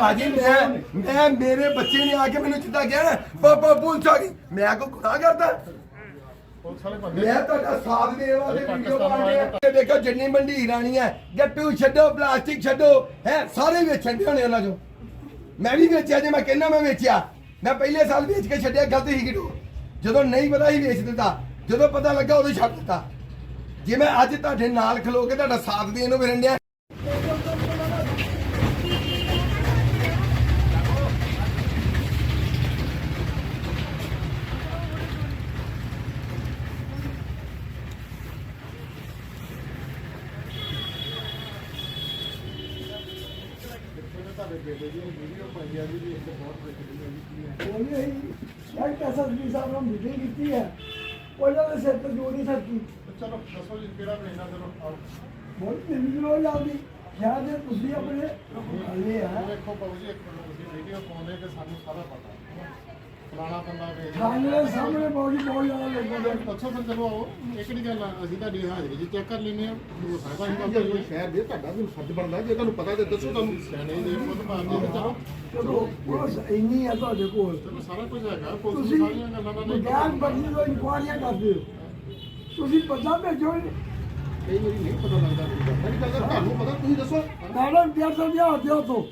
ਭਾਜੀ ਮੈਂ ਮੈਂ ਮੇਰੇ ਬੱਚੇ ਨੇ ਆ ਕੇ ਮੈਨੂੰ ਜਿੱਦਾਂ ਕਿਹਾ ਨਾ ਪਾਪਾ ਪੁਲਿਸ ਆ ਗਈ। ਮੈਂ ਕੋ ਗੁਨਾਹ ਕਰਦਾ। ਮੈਂ ਤੁਹਾਡਾ ਸਾਥ ਦੇਣ ਵਾਸਤੇ ਵੀਡੀਓ ਬਣਾ ਰਿਹਾ। ਦੇਖੋ ਜਿੰਨੀ ਮੰਡੀ ਰਾਣੀ ਹੈ ਗੱਟੂ ਛੱਡੋ ਪਲਾਸਟਿਕ ਛੱਡੋ ਹੈ ਸਾਰੇ ਵੇਚਣ ਦੇ ਹੋਣੇ ਉਹਨਾਂ ਚੋਂ। ਮੈਂ ਵੀ ਵੇਚਿਆ ਜੇ ਮੈਂ ਕਹਿੰਦਾ ਮੈਂ ਵੇਚਿਆ। ਮੈਂ ਪਹਿਲੇ ਸਾਲ ਵੇਚ ਕੇ ਛੱਡਿਆ ਗਲਤ ਹੀ ਕਿਡੋ। ਜਦੋਂ ਨਹੀਂ ਪਤਾ ਹੀ ਵੇਚ ਦਿੱਤਾ ਜਦੋਂ ਪਤਾ ਲੱਗਾ ਉਦੋਂ ਛੱਡ ਦਿੱਤਾ। ਜੇ ਮੈਂ ਅੱਜ ਤੁਹਾਡੇ ਨਾਲ ਖਲੋ ਕੇ ਤੁਹਾਡਾ ਸਾਥ ਦੇਣ ਨੂੰ ਫਿਰਨ ਡਿਆ ਤੁਹਾਡੇ ਬੇਟੇ ਦੀ ਵੀਡੀਓ ਪਾਈ ਆ ਜੀ ਇੱਕ ਬਹੁਤ ਬੇਟੀ ਹੈ ਉਹਨੇ ਸਾਹਿਬ ਨਾਲ ਮੀਟਿੰਗ ਕੀਤੀ ਹੈ। ਉਹਨਾਂ ਦੇ ਸਿਰ ਤੇ ਜੋੜੀ ਸਰਕੀ ਚਲੋ ਦੱਸੋ ਜੀ ਕਿਹੜਾ ਮਹੀਨਾ ਚਲੋ ਆਓ। ਬਹੁਤ ਸ਼ਾਇਦ ਇਹ ਤੁਸੀਂ ਆਪਣੇ ਹਲੇ ਆ। ਦੇਖੋ ਬਾਬੂ ਜੀ ਇੱਕ ਮਿੰਟ ਤੁਸੀਂ ਵੀਡੀਓ ਪਾਉਂਦੇ ਕਿ ਸਾਨੂੰ ਸਾਰਾ ਪਤਾ। ਫਲਾਣਾ ਬੰਦਾ ਵੇਚ ਥਾਣੇ ਦੇ ਸਾਹਮਣੇ ਬਹੁਤ ਹੀ ਬਹੁਤ ਜ਼ਿਆਦਾ ਲੋਕਾਂ ਦੇ ਦੱਸੋ ਫਿਰ ਚਲੋ ਆਓ ਇਹ ਕਿਹੜੀ ਗੱਲ ਆ ਅਸੀਂ ਤੁਹਾਡੀ ਹਾਜ਼ਰੀ ਜੀ ਚੈੱਕ ਕਰ ਲੈਂਦੇ ਆ ਹੋ ਸਕਦਾ ਅਸੀਂ ਗੱਲ ਕਰੀਏ ਸ਼ਹਿਰ ਦੇ ਤੁਹਾਡਾ ਵੀ ਫਰਜ਼ ਬਣਦਾ ਜੇ ਤੁਹਾਨੂੰ ਪਤਾ ਤੇ ਦੱਸੋ ਤੁਹਾਨੂੰ ਸਿਆਣੇ ਦੇ ਖੁਦ ਮਾਰਦੇ ਤੇ ਚਲੋ ਚਲੋ ਪੁਲਿਸ ਇੰਨੀ ਹੈ ਤੁਹਾਡੇ ਕੋਲ। ਚਲੋ ਸਾਰਾ ਕੁਝ ਹੈਗਾ ਪੁਲਿਸ ਤੁਸੀਂ ਨੂੰ ਸਾਰੀਆਂ ਗੱਲਾਂ ਦਾ ਨਹੀਂ ਬਗੈਰ ਬੰਦੀ ਤੋਂ ਇਨਕੁਆਰੀਆਂ ਕਰਦੇ ਹੋ। ਤੁਸੀਂ ਪਤਾ ਭੇਜੋ ਕਈ ਵਾਰੀ ਨਹੀਂ ਪਤਾ ਲੱਗਦਾ ਮੇਰੀ ਗੱਲ। ਮੇਰੀ ਗੱਲ ਤੁਹਾਨੂੰ ਪਤਾ ਤੁਸੀਂ ਦੱਸੋ। ਮੈਡਮ ਪਿਆਰ ਤੋਂ ਵਿਆਹ ਦਿਓ ਤੋਂ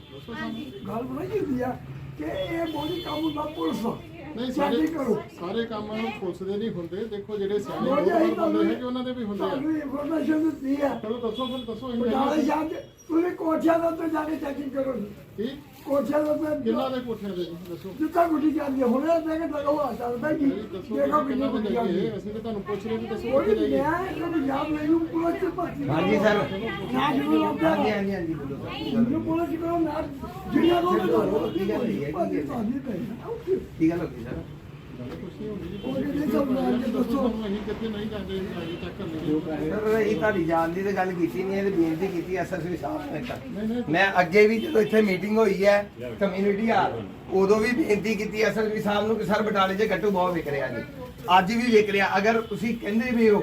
ਗੱਲ ਬਣਾ ਕੀ ਹੁੰਦੀ ਆ ਕਿ ਇਹ ਬੋਲੀ ਕੰਮ ਹੁੰਦਾ ਪੁਲਿਸ ਦਾ ਨਹੀਂ ਸਾਰੇ ਸਾਰੇ ਕਰੋ। ਸਾਰੇ ਕੰਮ ਪੁਲਿਸ ਦੇ ਨਹੀਂ ਹੁੰਦੇ। ਦੇਖੋ ਜਿਹੜੇ ਸਿਆਣੇ ਅਸੀਂ ਬੰਦੇ ਹੈਗੇ ਉਹਨਾਂ ਦੇ ਵੀ ਹੁੰਦੇ ਆ। ਤੁਹਾਨੂੰ ਇਨਫੋਰਮੇਸ਼ਨ ਦਿੱਤੀ ਹੈ ਚਲੋ ਦੱਸੋ ਫਿਰ ਦੱਸੋ ਅਸੀਂ ਬਟਾਲੇ ਜਾਈਏ। ਸ਼ਾਹ ਚ ਤੁਸੀਂ ਕੋਠਿਆਂ ਦਾ ਉੱਤੇ ਜਾ ਕੇ ਚੈਕਿੰਗ ਕਰੋ ਜੀ। ਕੀ? ਕੋਠਿਆਂ ਦਾ ਉੱਤੇ ਕਿੰਨਾ ਦੇ ਕੋਠਿਆਂ ਦੇ ਜੀ ਦੱਸੋ ਜਿੱਦਾਂ ਗੁੱਡੀ ਜਾਂਦੀ ਹੈ ਹੁਣੇ ਤੇ ਕਿ ਚੱਲਦਾ ਜੀ ਨਹੀਂ, ਦੱਸੋ ਦੇਖੋ ਕਿੰਨਾ ਗੁੱਡੀ ਜਾਂਦੀ ਹੈ ਅਸੀਂ ਤਾਂ ਤੁਹਾਨੂੰ ਪੁੱਛ ਰਹੇ ਵੀ ਦੱਸੋ ਵੀ ਜਾਈਏ ਮੈਂ ਇਹ ਵੀ ਯਾਦ ਮੈਨੂੰ ਪੁਲਿਸ ਚ ਭਰਤੀ ਹਾਂਜੀ ਸਰ। ਨਾ ਜਿਹਨੂੰ ਲੱਗਦਾ ਹਾਂਜੀ ਹਾਂਜੀ ਹਾਂਜੀ ਬੋਲੋ ਸਰ ਮੈਨੂੰ ਪੁਲਿਸ ਚ ਕਰੋ ਨਾ ਜਿਹੜੀਆਂ ਲੋਕ ਤੁਹਾਨੂੰ ਕੀ ਗੱਲ ਹੋਈ ਹੈ? ਕੀ ਗੱਲ ਹੋਈ? ਕੀ ਗੱਲ ਹੋ ਸਰ ਗੱਲ ਅਸੀਂ ਤੁਹਾਡੀ ਜਾਣ ਦੀ ਤੇ ਗੱਲ ਕੀਤੀ ਨਹੀਂ ਇਹ ਬੇਨਤੀ ਕੀਤੀ ਐਸਐਸਪੀ ਸਾਹਿਬ ਨੇ ਤਾਂ ਮੈਂ ਅੱਗੇ ਵੀ ਜਦੋਂ ਇੱਥੇ ਮੀਟਿੰਗ ਹੋਈ ਹੈ ਕਮਿਊਨਿਟੀ ਹਾਲ ਉਦੋਂ ਵੀ ਬੇਨਤੀ ਕੀਤੀ ਐਸਐਸਪੀ ਸਾਹਿਬ ਨੂੰ ਕਿ ਸਰ ਬਟਾਲੇ 'ਚ ਗੱਟੂ ਬਹੁਤ ਵਿਕ ਰਿਹਾ ਜੀ। ਅੱਜ ਵੀ ਵਿਕ ਰਿਹਾ। ਅਗਰ ਤੁਸੀਂ ਕਹਿੰਦੇ ਵੀ ਹੋ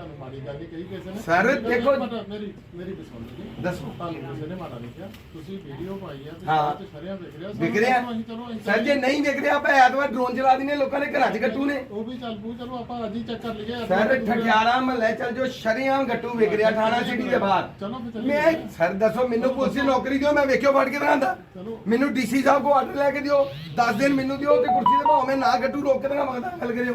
ਤੁਹਾਨੂੰ ਮਾੜੀ ਗੱਲ ਨਹੀਂ ਕਹੀ ਕਿਸੇ ਨੇ। Sir, ਮੇਰੀ- ਦੇਖੋ- ਮੇਰੀ ਮੇਰੀ ਵੀ ਸੁਣ ਲਓ ਜੀ। ਦੱਸੋ। ਤੁਹਾਨੂੰ ਕਿਸੇ ਨੇ ਮਾੜਾ ਨਹੀਂ ਕਿਹਾ ਤੁਸੀਂ ਵੀਡੀਓ ਪਾਈ ਆ ਤੇ ਹਾਂ। ਤੇ ਸ਼ਰਿਆਂ ਵਿਕ ਰਿਹਾ ਵਿਕ ਰਿਹਾ। ਅਸੀਂ ਚਲੋ ਅਸੀਂ ਸਰ ਜੇ ਨਹੀਂ ਵਿਕ ਰਿਹਾ ਆਪਾਂ ਐਤਵਾਰ ਡਰੋਨ ਚਲਾ ਦਿੰਦੇ ਲੋਕਾਂ ਦੇ ਘਰਾਂ 'ਚ ਗੱਟੂ ਨੇ। ਉਹ ਵੀ ਚੱਲ ਪੂ ਚਲੋ ਆਪਾਂ ਅੱਜ ਹੀ ਚੈੱਕ ਕਰ ਲਈਏ ਸਰ ਠਠਿਆਰਾ ਮਹੱਲੇ ਚੱਲ ਜੋ ਸ਼ਰੀਆਮ ਗੱਟੂ ਵਿਕ ਰਿਹਾ ਥਾਣਾ ਸਿਟੀ ਦੇ ਬਾਹਰ। ਚਲੋ ਫਿਰ ਚੱਲੀਏ। ਮੈਂ ਸਰ ਦੱਸੋ ਮੈਨੂੰ ਪੁਲਿਸ ਦੀ ਨੌਕਰੀ ਦਿਓ ਮੈਂ ਵੇਖਿਓ ਫੜ ਕੇ ਦਿਖਾਂਦਾ ਚਲੋ। ਮੈਨੂੰ ਡੀਸੀ ਸਾਹਿਬ ਕੋ ਆਰਡਰ ਲੈ ਕੇ ਦਿਓ 10 ਦਿਨ ਮੈਨੂੰ ਦਿਓ ਤੇ ਕੁਰਸੀ ਤੇ ਭਾਵੇਂ ਮੈਂ ਨਾ ਗੱਟੂ ਰੋਕ ਕੇ ਦਿਖਾ ਮੰਗਦਾ ਗੱਲ ਕਰਿਓ।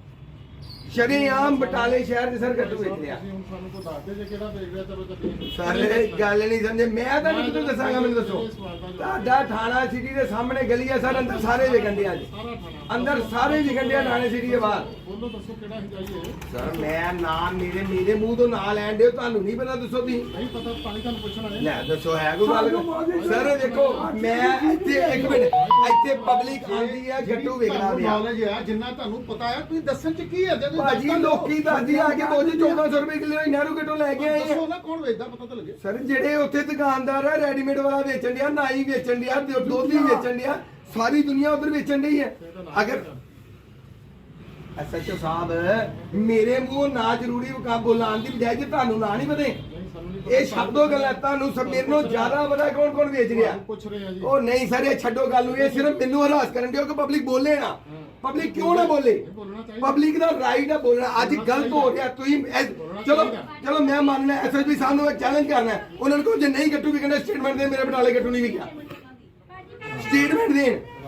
ਸ਼ਰੇਆਮ ਬਟਾਲੇ ਸ਼ਹਿਰ ਦੇ ਸਰ ਤੁਸੀਂ ਹੁਣ ਸਾਨੂੰ ਦੱਸ ਜੇ ਕਿਹੜਾ ਰਿਹਾ ਚਲੋ ਚੱਲੀਏ ਸਾਰੇ ਗੱਲ ਨਹੀਂ ਸਮਝੇ। ਮੈਂ ਤਾਂ ਨਹੀਂ ਤੁਹਾਨੂੰ ਦੱਸਾਂਗਾ ਮੈਨੂੰ ਦੱਸੋ। ਤੁਹਾਡਾ ਥਾਣਾ ਸਿਟੀ ਦੇ ਸਾਹਮਣੇ ਗਲੀ ਹੈ ਸਰ ਅੰਦਰ ਸਾਰੇ ਵਿਕਣ ਦੇ ਅੱਜ ਸਾਰਾ ਥਾਣਾ। ਅੰਦਰ ਸਾਰੇ ਵਿਕਣ ਦੇ ਥਾਣੇ ਸਿਟੀ ਦੇ ਬਾਹਰ। ਬੋਲੋ ਦੱਸੋ ਕਿਹੜਾ ਹੀ ਜਾਈਏ ਸਰ ਮੈਂ ਨਾਮ ਮੇਰੇ ਮੇਰੇ ਮੂੰਹ ਤੋਂ ਨਾਂ ਲੈਣ ਦਿਓ ਤੁਹਾਨੂੰ ਨਹੀਂ ਪਤਾ ਦੱਸੋ ਤੁਸੀਂ? ਨਹੀਂ ਪਤਾ ਤਾਂ ਹੀ ਤੁਹਾਨੂੰ ਪੁੱਛਣਾ ਹੈ ਲੈ ਦੱਸੋ ਹੈ ਕੋਈ ਗੱਲ? ਸਰ ਦੇਖੋ ਮੈਂ ਇੱਥੇ ਇੱਕ ਮਿੰਟ ਇੱਥੇ ਪਬਲਿਕ ਆਉਂਦੀ ਹੈ ਗੱਟੂ ਵਿਕਣਾ ਪਿਆ। ਨੌਲੇਜ ਆ ਜਿੰਨਾ ਤੁਹਾਨੂੰ ਪਤਾ ਹੈ ਤੁਸੀਂ ਦੱਸਣ ਚ ਕੀ ਹੈ? ਜੇ ਭਾਜੀ ਤਾਂ। ਲੋਕੀ ਦੱਸਦੀ ਆ ਕੇ ਦੋਜੀ 1400 ਰੁਪਏ ਕਿਲੋ ਨਹਿਰੂ ਗੱਟੂ ਲੈ ਕੇ ਆਏ ਆ? ਦੱਸੋ ਨਾ ਕੌਣ ਵੇਚਦਾ ਪਤਾ ਤਾਂ ਲੱਗੇ। ਸਰ ਜਿਹੜੇ ਉੱਥੇ ਦੁਕਾਨਦਾਰ ਆ ਰੈਡੀਮੇਡ ਵਾਲਾ ਵੇਚਣ ਡਿਆ ਨਾਈ ਵੇਚਣ ਡਿਆ ਦੁ- ਦੁੱਧ ਹੀ ਵੇਚਣ ਡਿਆ ਸਾਰੀ ਦੁਨੀਆ ਉਧਰ ਵੇਚਣ ਡਈ ਹੈ ਅਗਰ ਐਸਐਚਓ ਸਾਹਿਬ ਮੇਰੇ ਮੂੰਹ ਨਾ ਜ਼ਰੂਰੀ ਵਕਾ ਬੋਲਾਂ ਦੀ ਬਜਾਏ ਜੇ ਤੁਹਾਨੂੰ ਨਾ ਨਹੀਂ ਪਤੇ ਇਹ ਛੱਡੋ ਗੱਲਾਂ ਤੁਹਾਨੂੰ ਸਭ ਮੇਰੇ ਨਾਲੋਂ ਜ਼ਿਆਦਾ ਪਤਾ ਕੌਣ ਕੌਣ ਵੇਚ ਰਿਹਾ। ਪੁੱਛ ਰਹੇ ਆ ਜੀ। ਉਹ ਨਹੀਂ ਸਰ ਇਹ ਛੱਡੋ ਗੱਲ ਨੂੰ ਇਹ ਸਿਰਫ ਮੈਨੂੰ ਹਰਾਸ ਕਰਨ ਦਿਓ ਕਿ ਪਬਲਿਕ ਬੋਲੇ ਨਾ। ਪਬਲਿਕ ਕਿਉਂ ਨਾ ਬੋਲੇ? ਪਬਲਿਕ ਦਾ ਰਾਈਟ ਹੈ ਬੋਲਣਾ। ਅੱਜ ਗਲਤ ਹੋ ਰਿਹਾ ਤੁਸੀਂ ਚਲੋ ਚਲੋ ਮੈਂ ਮੰਨਣਾ ਐਸਐਸਪੀ ਸਾਹਿਬ ਨੂੰ ਚੈਲੰਜ ਕਰਨਾ ਹੈ। ਉਹਨਾਂ ਨੂੰ ਕਹੋ ਜੇ ਨਹੀਂ ਗੱਟੂ ਵਿਕਣਾ ਸਟੇਟਮੈਂਟ ਦੇ ਮੇਰੇ ਬਟਾਲੇ ਗੱਟੂ ਨਹੀਂ ਵਿਕਿਆ। ਸਟੇਟਮੈਂਟ ਦੇਣ।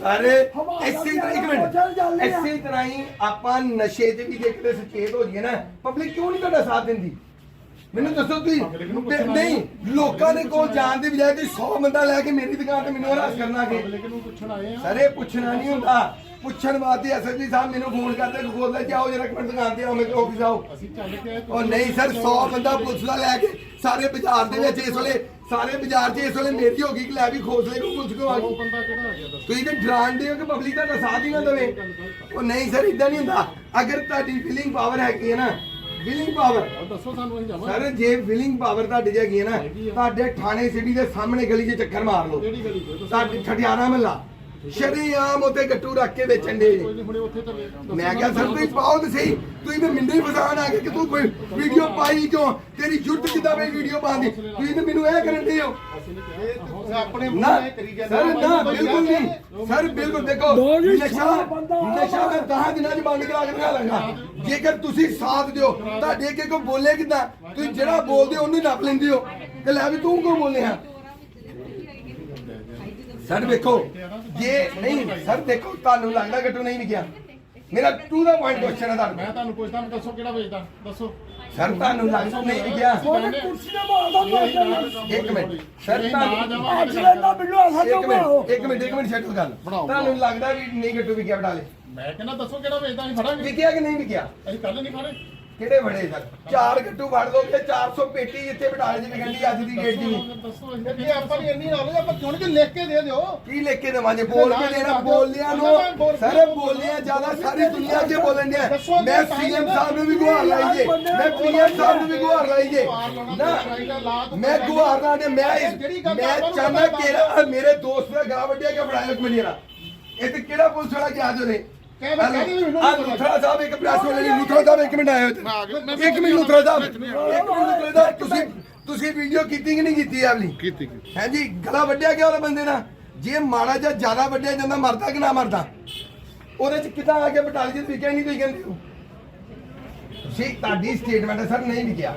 ਸਾਰੇ ਹਵਾ ਇਸੇ ਤਰ੍ਹਾਂ ਇੱਕ ਚੱਲ ਚੱਲ ਮਿੰਟ ਰਿਹਾ। ਇਸੇ ਤਰ੍ਹਾਂ ਹੀ ਆਪਾਂ ਨਸ਼ੇ 'ਚ ਵੀ ਦੇਖਦੇ ਸੁਚੇਤ ਹੋ ਜਾਈਏ ਨਾ ਪਬਲਿਕ ਕਿਉਂ ਨਹੀਂ ਤੁਹਾਡਾ ਸਾਥ ਦਿੰਦੀ? ਮੈਨੂੰ ਦੱਸੋ Public ਨੂੰ ਤੁਸੀਂ ਪੁੱਛਣਾ ਨਹੀਂ ਲੋਕਾਂ ਦੇ ਕੋਲ ਜਾਣ ਦੀ ਬਜਾਏ ਤੁਸੀਂ 100 ਬੰਦਾ ਲੈ ਕੇ ਮੇਰੀ ਦੁਕਾਨ ਤੇ ਮੈਨੂੰ ਹਰਾਸ ਕਰਨਾ ਕਿ ਪਬਲਿਕ ਨੂੰ ਪੁੱਛਣ ਆਏ ਆ। ਸਰ ਇਹ ਪੁੱਛਣਾ ਨਹੀਂ ਹੁੰਦਾ। ਪੁੱਛਣ ਵਾਸਤੇ ਐਸਐਸਪੀ ਸਾਹਿਬ ਮੈਨੂੰ ਫੋਨ ਕਰਦੇ ਕਿ ਖੋਲ ਲੈ ਜਾਓ ਜਰਾ ਇੱਕ ਮਿੰਟ ਦੁਕਾਨ ਤੇ ਆਓ ਮੇਰੇ ਆਫਿਸ ਆਓ। ਅਸੀਂ ਚੱਲ ਕੇ ਆਏ। ਉਹ ਨਹੀਂ ਸਰ 100 ਬੰਦਾ ਪੁਲਿਸ ਦਾ ਲੈ ਕੇ ਸਾਰੇ ਬਾਜ਼ਾਰ ਦੇ ਵਿੱਚ ਇਸ ਵੇਲੇ ਸਾਰੇ ਬਾਜ਼ਾਰ 'ਚ ਇਸ ਵੇਲੇ ਮੇਰੀ ਹੋ ਗਈ ਕਿ ਲੈ ਵੀ ਖੋਸਲੇ ਨੂੰ ਪੁਲਿਸ ਕੋ ਆ ਉਹ ਗਈ। ਬੰਦਾ ਕਿਹੜਾ ਆ ਗਿਆ ਦੱਸੋ ਤੁਸੀਂ ਤੇ ਡਰਾਉਂਦੇ ਹੋ ਕਿ ਪਬਲਿਕ ਦਾ ਸਾਥ ਹੀ ਨਾ ਦੇਵੇ। ਉਹ ਨਹੀਂ ਸਰ ਇਦਾਂ ਨਹੀਂ ਹੁੰਦਾ। ਅਗਰ ਤੁਹਾਡੀ ਫੀਲਿੰਗ ਪਾਵਰ ਹੈਗੀ ਹੈ ਨਾ ਵਿਲਿੰਗ ਪਾਵਰ ਦੱਸੋ ਸਾਨੂੰ ਅਸੀਂ ਜਾਵਾਂਗੇ ਸਰ ਜੇ ਵਿਲਿੰਗ ਪਾਵਰ ਤੁਹਾਡੀ ਹੈਗੀ ਹੈ ਨਾ ਤੁਹਾਡੇ ਥਾਣੇ ਸਿਟੀ ਦੇ ਸਾਹਮਣੇ ਗਲੀ 'ਚ ਚੱਕਰ ਮਾਰ ਲਓ। ਕਿਹੜੀ ਗਲੀ ਤੁਹਾਡੇ ਠਠਿਆਣਾ ਮਹੱਲਾ। ਸ਼ਰੀਆਮ ਉਤੇ ਗੱਟੂ ਰੱਖ ਕੇ ਵੇਚਣ ਦੇ। ਮੈਂ ਕਿਹਾ ਸਰ ਤੁਸੀਂ ਪਾਓ ਤੇ ਸਹੀ। ਤੁਸੀਂ ਤੇ ਮਿੰਦੇ ਫਸਾਣ ਆ ਗਏ ਕਿ ਤੂੰ ਕੋਈ ਵੀਡੀਓ ਪਾਈ ਕਿਉਂ? ਤੇਰੀ ਜੁੱਟ ਕਿਦਾਂ ਬਈ ਵੀਡੀਓ ਪਾਉਂਦੀ ਤੁਸੀਂ ਤੇ ਮੈਨੂੰ ਇਹ ਕਰਨ ਦੇ ਹੋ। ਸਰ ਨਾ ਬਿਲਕੁਲ ਨਹੀਂ। ਸਰ ਬਿਲਕੁਲ ਦੇਖੋ ਨਸ਼ਾ ਨਸ਼ਾ ਮੈਂ 10 ਦਿਨਾਂ ਚ ਬੰਦ ਕਰਾ ਕੇ ਦਿਖਾ ਲਾਂਗਾ। ਜੇਕਰ ਤੁਸੀਂ ਸਾਥ ਦਿਓ ਤੁਹਾਡੇ ਅੱਗੇ ਕੋਈ ਬੋਲੇ ਕਿਦਾਂ? ਤੁਸੀਂ ਜਿਹੜਾ ਬੋਲਦੇ ਹੋ ਉਹਨੂੰ ਨੱਪ ਲੈਂਦੇ ਹੋ। ਤੇ ਲੈ ਵੀ ਤੂੰ ਕਿਉਂ ਬੋਲੇ ਆ? ਸਰ ਦੇਖੋ ਜੇ ਨਹੀਂ ਸਰ ਦੇਖੋ ਤੁਹਾਨੂੰ ਲੱਗਦਾ ਗੱਟੂ ਨਹੀਂ ਵਿਕਿਆ ਮੇਰਾ ਟੂ ਦਾ ਪੁਆਇੰਟ ਕੁਐਸਚਨ ਹੈ ਤੁਹਾਨੂੰ। ਮੈਂ ਤੁਹਾਨੂੰ ਪੁੱਛਦਾ ਮੈਂ ਦੱਸੋ ਕਿਹੜਾ ਵੇਚਦਾ? ਦੱਸੋ। ਸਰ ਤੁਹਾਨੂੰ ਲੱਗਦਾ ਨਹੀਂ ਉਹਨੇ ਕੁਰਸੀ ਤੇ ਮਾਰਦਾ ਇੱਕ ਮਿੰਟ। ਸਰ ਤੁਹਾਨੂੰ ਅੱਜ ਆਸਾ ਇੱਕ ਬਣਾਓ ਮਿੰਟ ਇੱਕ ਮਿੰਟ ਇੱਕ ਮਿੰਟ ਛੱਡੋ ਗੱਲ। ਤੁਹਾਨੂੰ ਲੱਗਦਾ ਵੀ ਨਹੀਂ ਗੱਟੂ ਵਿਕਿਆ ਬਟਾਲੇ ਮੈਂ ਕਹਿੰਦਾ ਦੱਸੋ ਕਿਹੜਾ ਵੇਚਦਾ ਅਸੀਂ ਫੜਾਂਗੇ। ਵਿਕਿਆ ਕਿ ਨਹੀਂ ਵਿਕਿਆ? ਅਸੀਂ ਕੱਲ ਨਹੀਂ ਫੜੇ। ਕਿਹੜੇ ਬੜੇ ਸਰ? ਚਾਰ ਗੱਟੂ ਫੜ ਦੋ ਤੇ 400 ਪੇਟੀ ਇੱਥੇ ਬਟਾਲੇ ਦੀ ਵਿਕਣ ਦੀ ਅੱਜ ਦੀ ਡੇਟ ਦੀ। ਜੇ ਆਪਾਂ ਨੂੰ ਇੰਨੀ ਨੌਲੇਜ ਆਪਾਂ ਚੁਣ ਕੇ ਲਿਖ ਕੇ ਦੇ ਦਿਓ। ਕੀ ਲਿਖ ਕੇ ਦੇਵਾਂ ਜੇ ਬੋਲ ਕੇ ਦੇਣਾ ਬੋਲਿਆਂ ਨੂੰ ਸਾਰੇ ਬੋਲਿਆ ਜ਼ਿਆਦਾ ਸਾਰੀ ਦੁਨੀਆ 'ਚ ਬੋਲਣ ਡਿਆ। ਮੈਂ ਸੀਐਮ ਸਾਹਿਬ ਨੂੰ ਵੀ ਗੁਹਾਰ ਲਾਈ ਜੇ। ਮੈਂ ਪੀਐਮ ਸਾਹਿਬ ਨੂੰ ਵੀ ਗੁਹਾਰ ਲਾਈ ਜੇ। ਨਾ ਮੈਂ ਗੁਹਾਰ ਲਾ ਦੇ ਮੈਂ ਮੈਂ ਚਾਹੁੰਦਾ ਕਿ ਮੇਰੇ ਦੋਸਤ ਦਾ ਗਲਾ ਵੱਡਿਆ ਕਿ ਇੱਕ ਮਿੰਟ ਜਰਾ ਇਹ ਤੇ ਕਿਹੜਾ ਪੁਲਿਸ ਵਾਲਾ ਗਿਆ ਜੋ ਨੇ ਕਹਿ ਮੈਂ ਕਹਿ ਦੇ ਮੈਨੂੰ ਆ ਲੁਥਰਾ ਸਾਹਿਬ ਇੱਕ ਪ੍ਰੈਸ ਵਾਲੇ ਨੇ ਲੁਥਰਾ ਸਾਹਿਬ ਇੱਕ ਮਿੰਟ ਆਇਓ ਇੱਥੇ। ਇੱਕ ਮਿੰਟ ਲੁਥਰਾ ਸਾਹਿਬ ਇੱਕ ਮਿੰਟ ਲੁਥਰਾ ਸਾਹਿਬ ਤੁਸੀਂ ਤੁਸੀਂ ਵੀਡੀਓ ਕੀਤੀ ਕਿ ਨਹੀਂ ਕੀਤੀ ਇਹ ਵਾਲੀ ਕੀਤੀ। ਹੈ ਜੀ ਗਲਾ ਵੱਢਿਆ ਗਿਆ ਉਹਦੇ ਬੰਦੇ ਦਾ ਜੇ ਮਾੜਾ ਜਾਂ ਜ਼ਿਆਦਾ ਵੱਢਿਆ ਜਾਂਦਾ ਮਰਦਾ ਕਿ ਨਾ ਮਰਦਾ? ਉਹਦੇ ਚ ਕਿਦਾਂ ਆ ਕੇ ਬਟਾਲੀ ਨਹੀਂ ਤੁਸੀਂ ਕਹਿੰਦੇ ਹੋ? ਸੀ ਤੁਹਾਡੀ ਸਟੇਟਮੈਂਟ ਹੈ ਸਰ ਨਹੀਂ ਵਿਕਿਆ।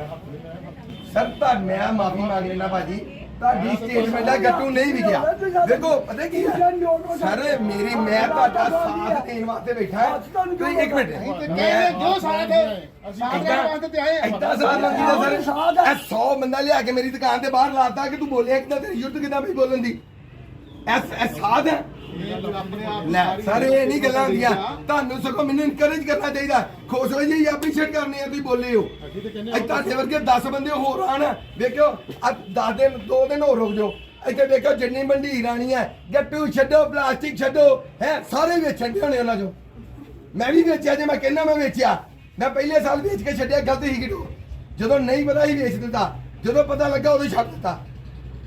ਸਰ ਤਾਂ ਮੈਂ ਮਾਫੀ ਮੰਗ ਲੈਣਾ ਭਾਜੀ। ਤੁਹਾਡੀ ਸਟੇਟਮੈਂਟ ਹੈ ਗੱਟੂ ਨਹੀਂ ਵਿਕਿਆ। ਦੇਖੋ ਪਤਾ ਕੀ ਹੈ? ਸਰ ਮੇਰੀ ਮੈਂ ਤੁਹਾਡਾ ਸਾਥ ਦੇਣ ਵਾਸਤੇ ਬੈਠਾ ਹਾਂ। ਤੁਸੀਂ ਇੱਕ ਮਿੰਟ। ਮੈਂ ਜੋ ਸਾਥ ਸਾਥ ਦੇਣ ਵਾਸਤੇ ਤੇ ਆਏ ਐਦਾਂ ਸਾਥ ਮੰਗੀਦਾ ਸਰ। ਇਹ 100 ਬੰਦਾ ਲਿਆ ਕੇ ਮੇਰੀ ਦੁਕਾਨ ਤੇ ਬਾਹਰ ਲਾਤਾ ਕਿ ਤੂੰ ਬੋਲਿਆ ਕਿਦਾਂ ਤੇਰੀ ਯੁੱਧ ਕਿਦਾਂ ਬਈ ਬੋਲਣ ਦੀ? ਐਸ ਐਸ ਸਾਧ ਹੈ। ਆਪਣੇ ਆਪ ਲੈ ਸਾਰੇ ਇਹ ਨਹੀਂ ਗੱਲਾਂ ਹੁੰਦੀਆਂ। ਤੁਹਾਨੂੰ ਸਗੋਂ ਮੈਨੂੰ ਇਨਕਰੇਜ ਕਰਨਾ ਚਾਹੀਦਾ। ਖੁਸ਼ ਹੋ ਜੀ ਐਪਰੀਸ਼ੀਏਟ ਕਰਨੇ ਆ ਤੁਸੀਂ ਬੋਲੇ ਹੋ। ਅਸੀਂ ਤੇ ਕਹਿੰਦੇ ਅੱਜ ਤੁਹਾਡੇ ਵਰਗੇ 10 ਬੰਦੇ ਹੋਰ ਆਣ ਵੇਖਿਓ ਆ 10 ਦਿਨ 2 ਦਿਨ ਹੋਰ ਰੁਕ ਜਾਓ। ਇੱਥੇ ਵੇਖੋ ਜਿੰਨੀ ਮੰਡੀ ਰਾਣੀ ਹੈ ਗੱਟੂ ਛੱਡੋ ਪਲਾਸਟਿਕ ਛੱਡੋ ਹੈ ਸਾਰੇ ਵੇਚਣ ਦੇ ਹੋਣੇ ਉਹਨਾਂ ਚੋਂ। ਮੈਂ ਵੀ ਵੇਚਿਆ ਜੇ ਮੈਂ ਕਹਿੰਦਾ ਮੈਂ ਵੇਚਿਆ। ਮੈਂ ਪਹਿਲੇ ਸਾਲ ਵੇਚ ਕੇ ਛੱਡਿਆ ਗਲਤ ਹੀ ਕਿਡੋ ਜਦੋਂ ਨਹੀਂ ਪਤਾ ਸੀ ਵੇਚ ਦਿੱਤਾ ਜਦੋਂ ਪਤਾ ਲੱਗਾ ਉਦੋਂ ਛੱਡ ਦਿੱਤਾ।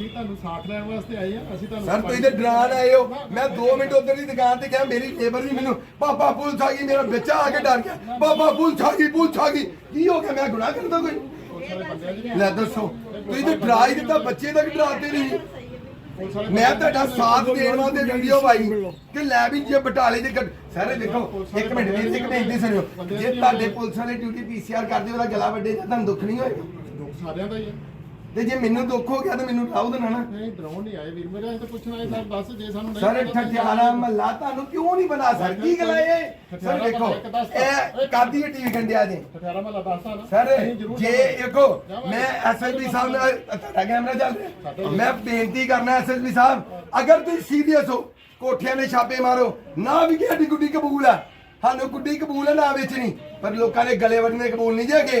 ਅਸੀਂ ਤੁਹਾਨੂੰ ਸਾਥ ਲੈਣ ਵਾਸਤੇ ਆਏ ਆ ਅਸੀਂ ਤੁਹਾਨੂੰ ਸਰ ਤੁਸੀਂ ਤੇ ਡਰਾਨ ਆਏ ਹੋ। ਮੈਂ 2 ਮਿੰਟ ਉਧਰ ਦੀ ਦੁਕਾਨ ਤੇ ਗਿਆ ਮੇਰੀ ਲੇਬਰ ਵੀ ਮੈਨੂੰ ਪਾਪਾ ਪੁਲਿਸ ਆ ਗਈ ਮੇਰਾ ਬੱਚਾ ਆ ਕੇ ਡਰ ਗਿਆ। ਪਾਪਾ ਪੁਲਿਸ ਆ ਗਈ ਪੁਲਿਸ ਆ ਗਈ। ਕੀ ਹੋ ਗਿਆ? ਮੈਂ ਗੁਨਾਹ ਕਰਦਾ ਕੋਈ? ਦੀ ਲੈ ਦੱਸੋ ਤੁਸੀਂ ਤੇ ਡਰਾ ਹੀ ਦਿੱਤਾ ਬੱਚੇ ਤੱਕ ਡਰਾਤੇ ਨਹੀਂ। ਮੈਂ ਤੁਹਾਡਾ ਸਾਥ ਦੇਣ ਵਾਸਤੇ ਵੀਡੀਓ ਪਾਈ ਕਿ ਲੈ ਵੀ ਜੇ ਬਟਾਲੇ ਦੇ ਸਾਰੇ ਦੇਖੋ ਇੱਕ ਮਿੰਟ ਵੀਰ ਇੱਕ ਬੇਨਤੀ ਸੁਣਿਓ। ਜੇ ਤੁਹਾਡੇ ਪੁਲਿਸ ਵਾਲੇ ਡਿਊਟੀ ਪੀਸੀਆਰ ਕਰਦੇ ਉਹਦਾ ਗਲਾ ਵੱਡੇ ਜਾਂ ਤੁਹਾਨੂੰ ਦੁੱਖ ਨਹੀਂ ਹੋਏਗਾ? ਦੁੱਖ ਸਾਰਿਆਂ ਦਾ ਹੀ ਆ ਤੇ ਜੇ ਮੈਨੂੰ ਦੁੱਖ ਹੋ ਗਿਆ ਤਾਂ ਮੈਨੂੰ ਲਾਉ ਦੇਣਾ ਨਾ ਨਹੀਂ ਡਰਾਉਣ ਨਹੀਂ ਆਏ ਵੀਰ ਮੇਰੇ ਅਸੀਂ ਤਾਂ ਪੁੱਛਣ ਆਏ ਸਰ ਦੱਸ ਜੇ ਸਾਨੂੰ ਨਹੀਂ ਸਰ ਪਤਾ ਤਾਂ ਠਠਿਆਰਾ ਮਹੱਲਾ ਤੁਹਾਨੂੰ ਕਿਉਂ ਨਹੀਂ ਬਣਾ ਸਰ ਕੀ ਗੱਲ ਹੈ ਇਹ? ਸਰ ਦੇਖੋ ਇਹ ਕਾਦੀ ਟੀਵੀ ਕੰਡਿਆ ਜੇ ਠਠਿਆਰਾ ਮਹੱਲਾ ਦੱਸਦਾ ਨਾ। ਸਰ ਅਸੀਂ ਜ਼ਰੂਰ ਜੇ ਜਾਵਾਂਗੇ। ਦੇਖੋ ਮੈਂ ਐਸਐਸਪੀ ਸਾਹਿਬ ਨਾਲ ਤੁਹਾਡਾ ਕੈਮਰਾ ਚੱਲ ਰਿਹਾ। ਮੈਂ ਬੇਨਤੀ ਕਰਨਾ ਐਸਐਸਪੀ ਸਾਹਿਬ ਅਗਰ ਤੁਸੀਂ ਸੀਰੀਅਸ ਹੋ ਕੋਠਿਆਂ ਦੇ ਛਾਪੇ ਮਾਰੋ ਨਾ ਵੀ ਸਾਡੀ ਗੁੱਡੀ ਕਬੂਲ ਆ। ਸਾਨੂੰ ਗੁੱਡੀ ਕਬੂਲ ਹੈ ਨਾ ਵੇਚਣੀ। ਪਰ ਲੋਕਾਂ ਦੇ ਗਲੇ ਵੱਢਣੇ ਕਬੂਲ ਨਹੀਂ ਜੇਗੇ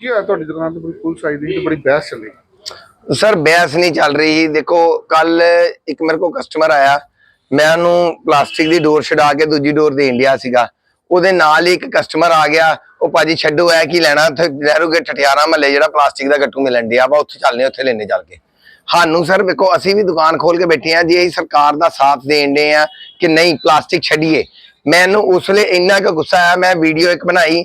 ਕੀ ਹੋਇਆ ਤੁਹਾਡੀ ਦੁਕਾਨ ਤੇ? ਬੜੀ ਪੁਲਿਸ ਆਈ ਦੀ ਤੇ ਬੜੀ ਬਹਿਸ ਚੱਲੀ ਸਰ, ਬਹਿਸ ਨਹੀਂ ਚੱਲ ਰਹੀ। ਦੇਖੋ, ਕੱਲ ਇੱਕ ਮੇਰੇ ਕੋਲ ਕਸਟਮਰ ਆਇਆ। ਮੈਂ ਉਹਨੂੰ ਪਲਾਸਟਿਕ ਦੀ ਡੋਰ ਛਡਾ ਕੇ ਦੂਜੀ ਡੋਰ ਦੇਣ ਡਿਆ ਸੀਗਾ। ਉਹਦੇ ਨਾਲ ਹੀ ਇੱਕ ਕਸਟਮਰ ਆ ਗਿਆ। ਉਹ ਭਾਜੀ, ਛੱਡੋ ਐ ਕੀ ਲੈਣਾ? ਉੱਥੇ ਲਹਿਰੋਗੇ ਠਠਿਆਰਾ ਮਹੱਲੇ ਜਿਹੜਾ ਪਲਾਸਟਿਕ ਦਾ ਗੱਟੂ ਮਿਲਣ ਡਿਆ ਵਾ, ਉੱਥੇ ਚੱਲਨੇ ਉੱਥੇ ਲੈਣੇ ਚੱਲ ਕੇ। ਸਾਨੂੰ ਸਰ, ਵੇਖੋ, ਅਸੀਂ ਵੀ ਦੁਕਾਨ ਖੋਲ ਕੇ ਬੈਠੇ ਆ ਜੇ, ਅਸੀਂ ਸਰਕਾਰ ਦਾ ਸਾਥ ਦੇਣ ਦੇ ਆ ਕਿ ਨਹੀਂ, ਪਲਾਸਟਿਕ ਛੱਡੀਏ। ਮੈਨੂੰ ਉਸ ਵੇਲੇ ਇੰਨਾ ਕੁ ਗੁੱਸਾ ਆਇਆ, ਮੈਂ ਵੀਡੀਓ ਇੱਕ ਬਣਾਈ।